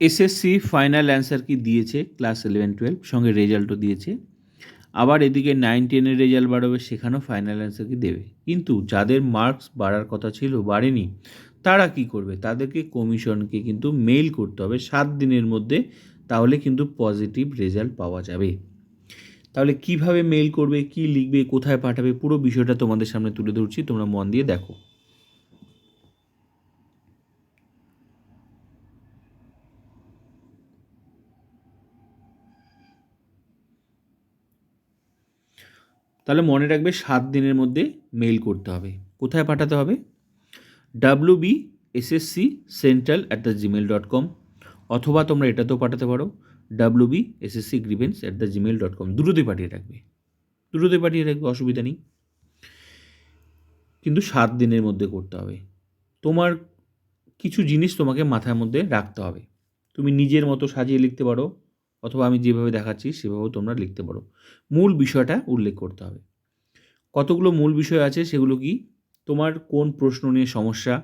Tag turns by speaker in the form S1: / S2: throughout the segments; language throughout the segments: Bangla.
S1: এসএসসি ফাইনাল অ্যান্সার কি দিয়েছে? ক্লাস ইলেভেন টুয়েলভ সঙ্গে রেজাল্টও দিয়েছে। আবার এদিকে নাইন টেনের রেজাল্ট বাড়াবে, সেখানেও ফাইনাল অ্যান্সার কি দেবে? কিন্তু যাদের মার্কস বাড়ার কথা ছিল, বাড়েনি, তারা কি করবে? তাদেরকে কমিশনকে কিন্তু মেইল করতে হবে সাত দিনের মধ্যে, তাহলে কিন্তু পজিটিভ রেজাল্ট পাওয়া যাবে। তাহলে কীভাবে মেইল করবে, কি লিখবে, কোথায় পাঠাবে, পুরো বিষয়টা তোমাদের সামনে তুলে ধরছি, তোমরা মন দিয়ে দেখো। তাহলে মনে রাখবে সাত দিনের মধ্যে মেইল করতে হবে। কোথায় পাঠাতে হবে? W B SSC central at the Gmail dot com অথবা তোমরা এটাতেও পাঠাতে পারো। W B SSC grievance at the Gmail dot com দুটোতেই পাঠিয়ে রাখবে। দুটোতে পাঠিয়ে রাখবে, অসুবিধা নেই। কিন্তু সাত দিনের মধ্যে করতে হবে। তোমার কিছু জিনিস তোমাকে মাথার মধ্যে রাখতে হবে। তুমি নিজের মতো সাজিয়ে লিখতে পারো, অথবা আমি যেভাবে দেখাচ্ছি সেভাবেও তোমরা লিখতে পারো। মূল বিষয়টা উল্লেখ করতে হবে। কতগুলো মূল বিষয় আছে সেগুলো কি? তোমার কোন প্রশ্ন নিয়ে সমস্যা?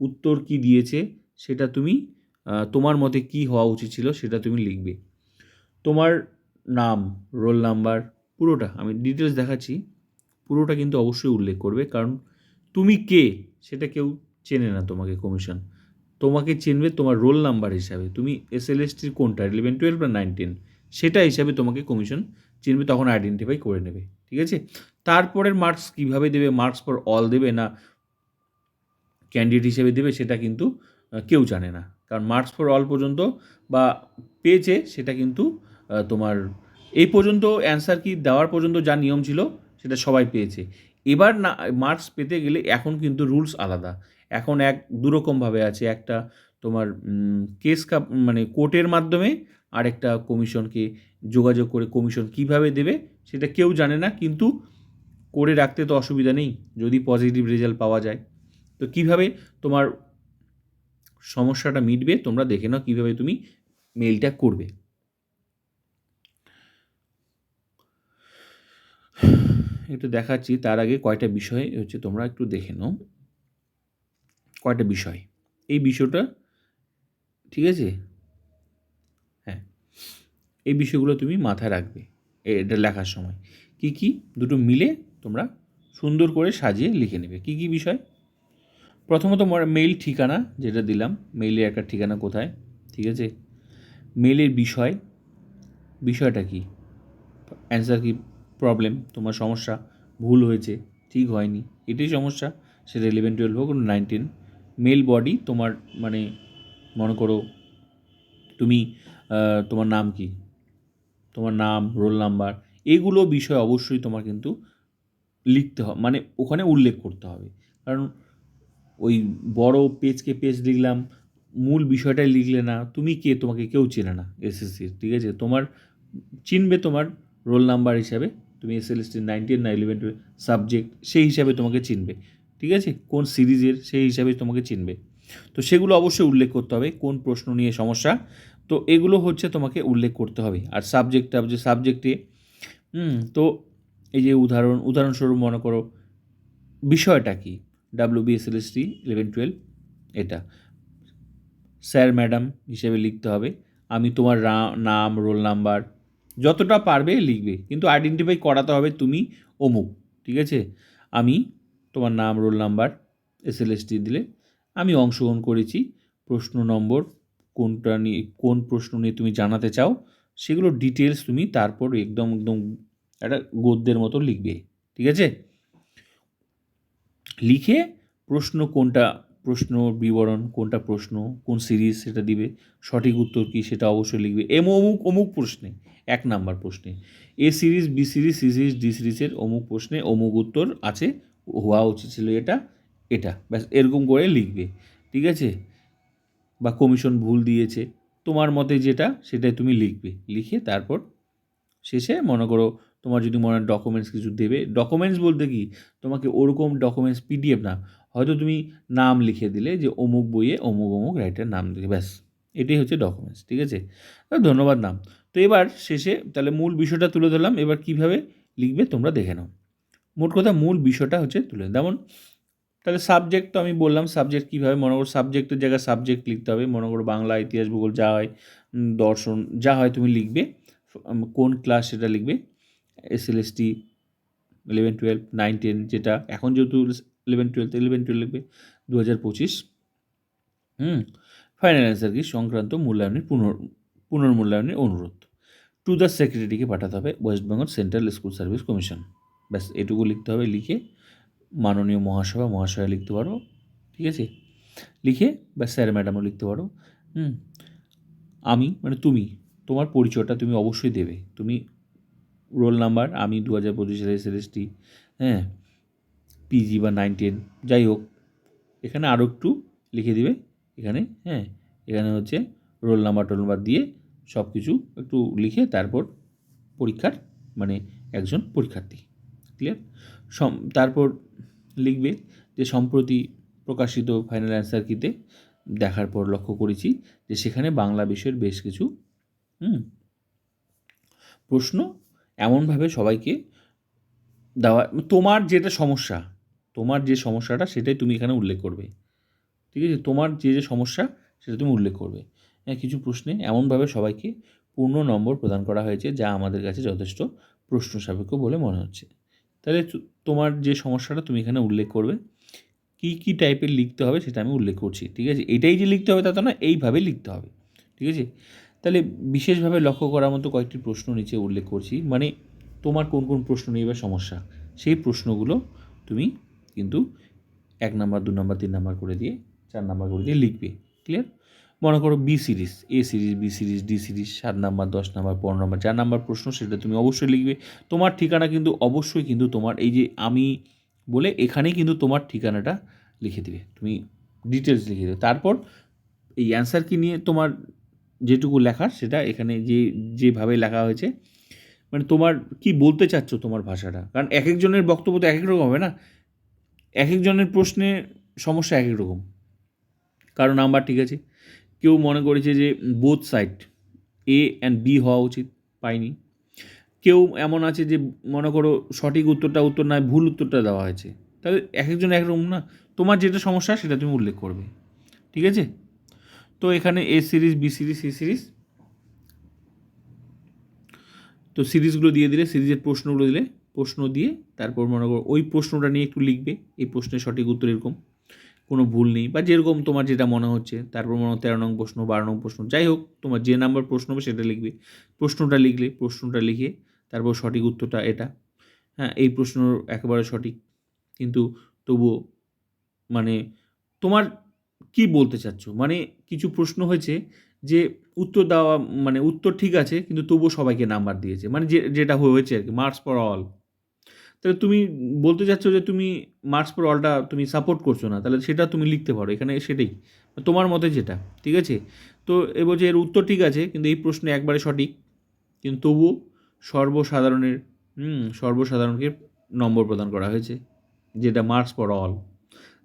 S1: উত্তর কি দিয়েছে? সেটা তুমি তোমার মতে কি হওয়া উচিত ছিল সেটা তুমি লিখবে। তোমার নাম, রোল নাম্বার, পুরোটা, আমি ডিটেলস দেখাচ্ছি। পুরোটা কিন্তু অবশ্যই উল্লেখ করবে, কারণ তুমি কে? সেটা কেউ চেনে না তোমাকে কমিশন তোমাকে চিনবে তোমার রোল নাম্বার হিসাবে। তুমি এস এল এস টির কোনটা? ইলেভেন টুয়েলভ বা নাইন টেন সেটা হিসাবে তোমাকে কমিশন চিনবে, তখন আইডেন্টিফাই করে নেবে, ঠিক আছে? তারপরের মার্কস কীভাবে দেবে মার্কস ফর অল দেবে না ক্যান্ডিডেট হিসেবে দেবে, সেটা কিন্তু কেউ জানে না। কারণ মার্কস ফর অল পর্যন্ত বা পেয়েছে, সেটা কিন্তু তোমার এই পর্যন্ত অ্যান্সার কি দেওয়ার পর্যন্ত যা নিয়ম ছিল, সেটা সবাই পেয়েছে। এবার না মার্কস পেতে গেলে এখন কিন্তু রুলস আলাদা। এখন এক, দুরকমভাবে আছে। একটা তোমার কেস কাপ মানে কোর্টের মাধ্যমে আর একটা কমিশনকে যোগাযোগ করে কমিশন কীভাবে দেবে সেটা কেউ জানে না, কিন্তু করে রাখতে তো অসুবিধা নেই, যদি পজিটিভ রেজাল্ট পাওয়া যায়। তো কীভাবে তোমার সমস্যাটা মিটবে তোমরা দেখে নাও কীভাবে তুমি মেলটা করবে। একটু দেখাচ্ছি, তার আগে কয়টা বিষয় হচ্ছে তোমরা একটু দেখে নাও। কয়টা বিষয়? এই বিষয়টা, ঠিক আছে? এই বিষয়গুলো তুমি মাথায় রাখবে। এটা লেখার সময়। কি কি? দুটো মিলে তোমরা সুন্দর করে সাজিয়ে লিখে নেবে। কি কি বিষয়? প্রথমত মেইল ঠিকানা, যেটা দিলাম। মেইলের একটা ঠিকানা কোথায়? ঠিক আছে? মেইলের বিষয়। বিষয়টা কি? অ্যান্সার কি? প্রবলেম তোমার সমস্যা? ভুল হয়েছে? ঠিক হয়নি? এটাই সমস্যা। সেটা ইলেভেন টুয়েলভ হোক নাইনটিন মেল বডি তোমার মানে মনে করো তুমি তোমার নাম কি? তোমার নাম রোল নাম্বার এগুলো বিষয় অবশ্যই তোমার কিন্তু লিখতে হবে মানে ওখানে উল্লেখ করতে হবে। কারণ ওই বড় পেজকে পেজ লিখলাম, মূল বিষয়টাই লিখলে না, তুমি কে? তোমাকে কেউ চেনে না এসএসসি ঠিক আছে? তোমার, চিনবে তোমার রোল নাম্বার হিসাবে, তুমি S L S T nineteen না ইলেভেন সাবজেক্ট সেই হিসাবে তোমাকে চিনবে। ঠিক আছে? কোন সিরিজের সেই হিসাবে তোমাকে চিনবে। তো সেগুলো অবশ্যই উল্লেখ করতে হবে, কোন প্রশ্ন নিয়ে সমস্যা তো এগুলো হচ্ছে তোমাকে উল্লেখ করতে হবে। আর সাবজেক্ট যে সাবজেক্টে তো এই যে উদাহরণ, উদাহরণস্বরূপ মনে করো, বিষয়টা কি? ডাব্লিউ টি ইলেভেন টুয়েলভ এটা। স্যার ম্যাডাম হিসেবে লিখতে হবে, আমি তোমার নাম রোল নাম্বার যতটা পারবে লিখবে, কিন্তু আইডেন্টিফাই করাতে হবে তুমি অমুক, ঠিক আছে? আমি তোমার নাম roll number S L S T দিলে আমি অংশগ্রহণ করেছি, প্রশ্ন নম্বর কোনটা নিয়ে, কোন প্রশ্ন নিয়ে তুমি জানাতে চাও, সেগুলো ডিটেলস তুমি তারপর একদম একদম একটা গদ্যের মতো লিখবে, ঠিক আছে? লিখে প্রশ্ন কোনটা, প্রশ্ন বিবরণ, কোনটা প্রশ্ন, কোন সিরিজ সেটা দিবে, সঠিক উত্তর কী সেটা অবশ্যই লিখবে, এম, অমুক অমুক প্রশ্নে, এক নাম্বার প্রশ্নে, A series B series C series D সিরিজের অমুক প্রশ্নে অমুক উত্তর আছে, হওয়া উচিত ছিল এটা এটা, ব্যাস এরকম করে লিখবে, ঠিক আছে? বা কমিশন ভুল দিয়েছে, তোমার মতে যেটা সেটাই তুমি লিখবে। লিখে তারপর শেষে মনে করো তোমার যদি মনে হয় ডকুমেন্টস কিছু দেবে। ডকুমেন্টস বলতে কি? তোমাকে ওরকম ডকুমেন্টস পিডিএফ না, হয়তো তুমি নাম লিখে দিলে যে অমুক বইয়ে অমুক অমুক রাইটার নাম দিলে, ব্যাস। এটাই হচ্ছে ডকুমেন্টস ঠিক আছে? ধন্যবাদ নাম তো এবার শেষে তাহলে মূল বিষয়টা তুলে ধরলাম। এবার কীভাবে লিখবে তোমরা দেখে নাও। মোট কথা মূল বিষয়টা হচ্ছে তুলে যেমন তাহলে সাবজেক্ট তো আমি বললাম সাবজেক্ট কীভাবে? মনে করো সাবজেক্টের জায়গায় সাবজেক্ট লিখতে হবে। মনে করো বাংলা, ইতিহাস, ভূগোল যা হয় দর্শন, যা হয় তুমি লিখবে। কোন ক্লাস সেটা লিখবে? S L S T eleven twelve nine ten যেটা এখন যেহেতু ইলেভেন টুয়েলভ ইলেভেন টুয়েলভ লিখবে দু হাজার পঁচিশ। হুম ফাইনাল অ্যান্সার কি? সংক্রান্ত মূল্যায়নের পুনর, পুনর্মূল্যায়নের অনুরোধ। টু দ্য সেক্রেটারিকে পাঠাতে হবে West Bengal central school service commission ব্যাস, এটুকু লিখতে হবে, লিখে মাননীয় মহাসভা, মহাশয়া লিখতে পারো, ঠিক আছে? লিখে বা স্যার ম্যাডামও লিখতে পারো, হুম? আমি মানে তুমি, তোমার পরিচয়টা তুমি অবশ্যই দেবে। তুমি রোল নাম্বার, আমি দু হাজার পঁচিশের সালে এল এস হ্যাঁ পিজি বা নাইন টেন, যাই হোক, এখানে আরও একটু লিখে দিবে, এখানে হ্যাঁ? এখানে হচ্ছে রোল নাম্বার টোল নাম্বার দিয়ে সব কিছু একটু লিখে তারপর পরীক্ষার মানে একজন পরীক্ষার্থী। ক্লিয়ার সম তারপর লিখবে যে সম্প্রতি প্রকাশিত ফাইনাল অ্যান্সার কিতে দেখার পর লক্ষ্য করেছি যে সেখানে বাংলা বিষয়ের বেশ কিছু প্রশ্ন এমনভাবে সবাইকে দেওয়া, তোমার যেটা সমস্যা, তোমার যে সমস্যাটা সেটাই তুমি এখানে উল্লেখ করবে। ঠিক আছে? তোমার যে যে সমস্যা সেটা তুমি উল্লেখ করবে। হ্যাঁ কিছু প্রশ্নে এমনভাবে সবাইকে পূর্ণ নম্বর প্রদান করা হয়েছে যা আমাদের কাছে যথেষ্ট প্রশ্ন সাপেক্ষ বলে মনে হচ্ছে। তাহলে তোমার যে সমস্যাটা তুমি এখানে উল্লেখ করবে, কী কী টাইপের লিখতে হবে সেটা আমি উল্লেখ করছি, ঠিক আছে? এটাই যে লিখতে হবে তা তো না এইভাবে লিখতে হবে, ঠিক আছে? তাহলে বিশেষভাবে লক্ষ্য করার মতো কয়েকটি প্রশ্ন নিচে উল্লেখ করছি মানে তোমার কোন কোন প্রশ্ন নিয়ে বা সমস্যা, সেই প্রশ্নগুলো তুমি কিন্তু এক নাম্বার, দু নাম্বার, তিন নাম্বার করে দিয়ে, চার নাম্বার করে দিয়ে লিখবে ক্লিয়ার মনে করো B series A series B series D series সাত নাম্বার, দশ নাম্বার, পনেরো নাম্বার, চার নাম্বার প্রশ্ন সেটা তুমি অবশ্যই লিখবে। তোমার ঠিকানা কিন্তু অবশ্যই কিন্তু তোমার, এই যে আমি বলে এখানেই কিন্তু তোমার ঠিকানাটা লিখে দিবে। তুমি ডিটেলস লিখে দেবে। তারপর এই অ্যান্সার কি নিয়ে তোমার যেটুকু লেখার সেটা এখানে যে, যেভাবে লেখা হয়েছে মানে তোমার কি বলতে চাচ্ছ তোমার ভাষাটা? কারণ এক একজনের বক্তব্য তো এক এক রকম হবে না? এক একজনের প্রশ্নে সমস্যা এক এক রকম। কারও নাম্বার ঠিক আছে কেউ মনে করেছে যে both side A and B হওয়া উচিত, পাইনি। কেউ এমন আছে যে মনে করো সঠিক উত্তরটা উত্তর নয়, ভুল উত্তরটা দেওয়া হয়েছে। তাহলে এক একজন একরকম না। তোমার যেটা সমস্যা সেটা তুমি উল্লেখ করবে। ঠিক আছে? তো এখানে A series B series C series তো সিরিজগুলো দিয়ে দিলে, সিরিজের প্রশ্নগুলো দিলে, প্রশ্ন দিয়ে তারপর মনে করো ওই প্রশ্নটা নিয়ে একটু লিখবে। এই প্রশ্নের সঠিক উত্তর এরকম। কোনো ভুল নেই বা যেরকম তোমার যেটা মনে হচ্ছে, তারপর মনে তেরো নং প্রশ্ন, বারো নং প্রশ্ন, যাই হোক, তোমার যে নাম্বার প্রশ্ন হবে সেটা লিখবে। প্রশ্নটা লিখলে, প্রশ্নটা লিখে তারপর সঠিক উত্তরটা এটা। হ্যাঁ এই প্রশ্ন একেবারে সঠিক। কিন্তু তবুও মানে তোমার কি বলতে চাচ্ছ? মানে কিছু প্রশ্ন হয়েছে যে উত্তর দেওয়া মানে উত্তর ঠিক আছে, কিন্তু তবুও সবাইকে নাম্বার দিয়েছে। মানে যে, যেটা হয়েছে আর কি মার্কস ফর অল তাহলে তুমি বলতে চাচ্ছ যে তুমি মার্কস ফর অলটা তুমি সাপোর্ট করছ না, তাহলে সেটা তুমি লিখতে পারো, এখানে সেটাই। তোমার মতে যেটা, ঠিক আছে? তো এ বলছে এর উত্তর ঠিক আছে, কিন্তু এই প্রশ্নে একবারে সঠিক, কিন্তু তবুও সর্বসাধারণের, হুম, সর্বসাধারণকে নম্বর প্রদান করা হয়েছে, যেটা মার্কস ফর অল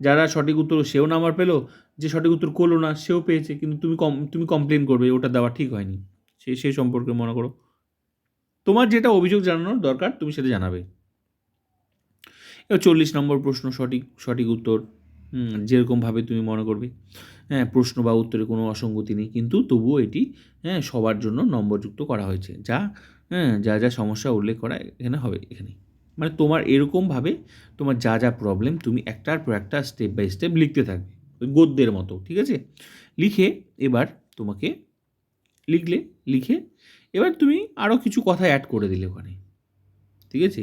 S1: যারা সঠিক উত্তর সেও নাম্বার পেল, যে সঠিক উত্তর করল না, সেও পেয়েছে, কিন্তু তুমি কম, তুমি কমপ্লেন করবে, ওটা দেওয়া ঠিক হয়নি। সেই সেই সম্পর্কে মনে করো। তোমার যেটা অভিযোগ জানানোর দরকার, তুমি সেটা জানাবে। এবার চল্লিশ নম্বর প্রশ্ন সঠিক সঠিক উত্তর। যেরকমভাবে তুমি মনে করবে। হ্যাঁ প্রশ্ন বা উত্তরে কোনো অসঙ্গতি নেই, কিন্তু তবুও এটি হ্যাঁ সবার জন্য নম্বরযুক্ত করা হয়েছে। যা হ্যাঁ যা যা সমস্যা উল্লেখ করা এখানে হবে, এখানে। মানে তোমার এরকমভাবে তোমার যা যা প্রবলেম তুমি একটার পর একটা স্টেপ বাই স্টেপ লিখতে থাকবে, ওই গদ্যের মতো, ঠিক আছে? লিখে এবার তোমাকে লিখলে, লিখে এবার তুমি আরও কিছু কথা অ্যাড করে দিলে ওখানে, ঠিক আছে?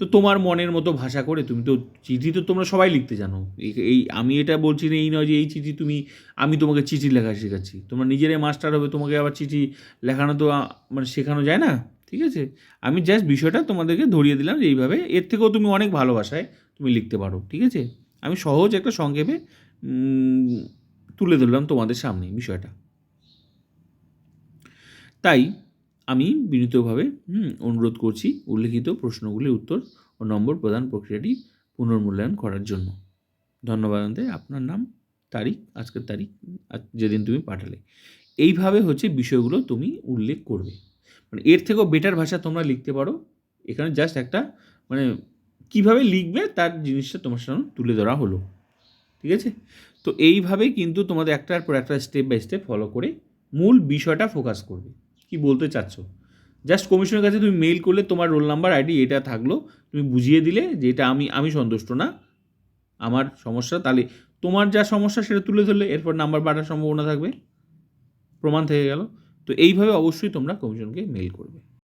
S1: তো তোমার মনের মতো ভাষা করে তুমি তো চিঠি তো তোমরা সবাই লিখতে জানো। এই- আমি এটা বলছি না, এই নয় যে এই চিঠি তুমি, আমি তোমাকে চিঠি লেখা শেখাচ্ছি। তোমরা নিজেরাই মাস্টার হবে, তোমাকে আবার চিঠি লেখানো তো মানে শেখানো যায় না, ঠিক আছে? আমি জাস্ট বিষয়টা তোমাদেরকে ধরিয়ে দিলাম যে এইভাবে, এর থেকেও তুমি অনেক ভালোবাসায় তুমি লিখতে পারো, ঠিক আছে? আমি সহজ একটা সংক্ষেপে তুলে ধরলাম তোমাদের সামনে বিষয়টা। তাই আমি বিনীতভাবে অনুরোধ করছি উল্লেখিত প্রশ্নগুলির উত্তর ও নম্বর প্রদান প্রক্রিয়াটি পুনর্মূল্যায়ন করার জন্য। ধন্যবাদ আপনার নাম, তারিখ, আজকের তারিখ যেদিন তুমি পাঠালে। এইভাবে হচ্ছে বিষয়গুলো তুমি উল্লেখ করবে। মানে এর থেকেও বেটার ভাষা তোমরা লিখতে পারো। এখানে জাস্ট একটা মানে কীভাবে লিখবে তার জিনিসটা তোমার সামনে তুলে ধরা হলো। ঠিক আছে? তো এইভাবেই কিন্তু তোমাদের একটার পর একটা স্টেপ বাই স্টেপ ফলো করে মূল বিষয়টা ফোকাস করবে। কি বলতে চাচ্ছ? জাস্ট কমিশনের কাছে তুমি মেইল করলে তোমার রোল নাম্বার আইডি এটা থাকল। তুমি বুঝিয়ে দিলে যে এটা আমি আমি সন্তুষ্ট না। আমার সমস্যা, তাহলে তোমার যা সমস্যা সেটা তুলে ধরলে, এরপর নাম্বার বাড়ার সম্ভাবনা থাকবে। প্রমাণ থেকে গেল। তো এইভাবে অবশ্যই তোমরা কমিশনকে মেইল করবে।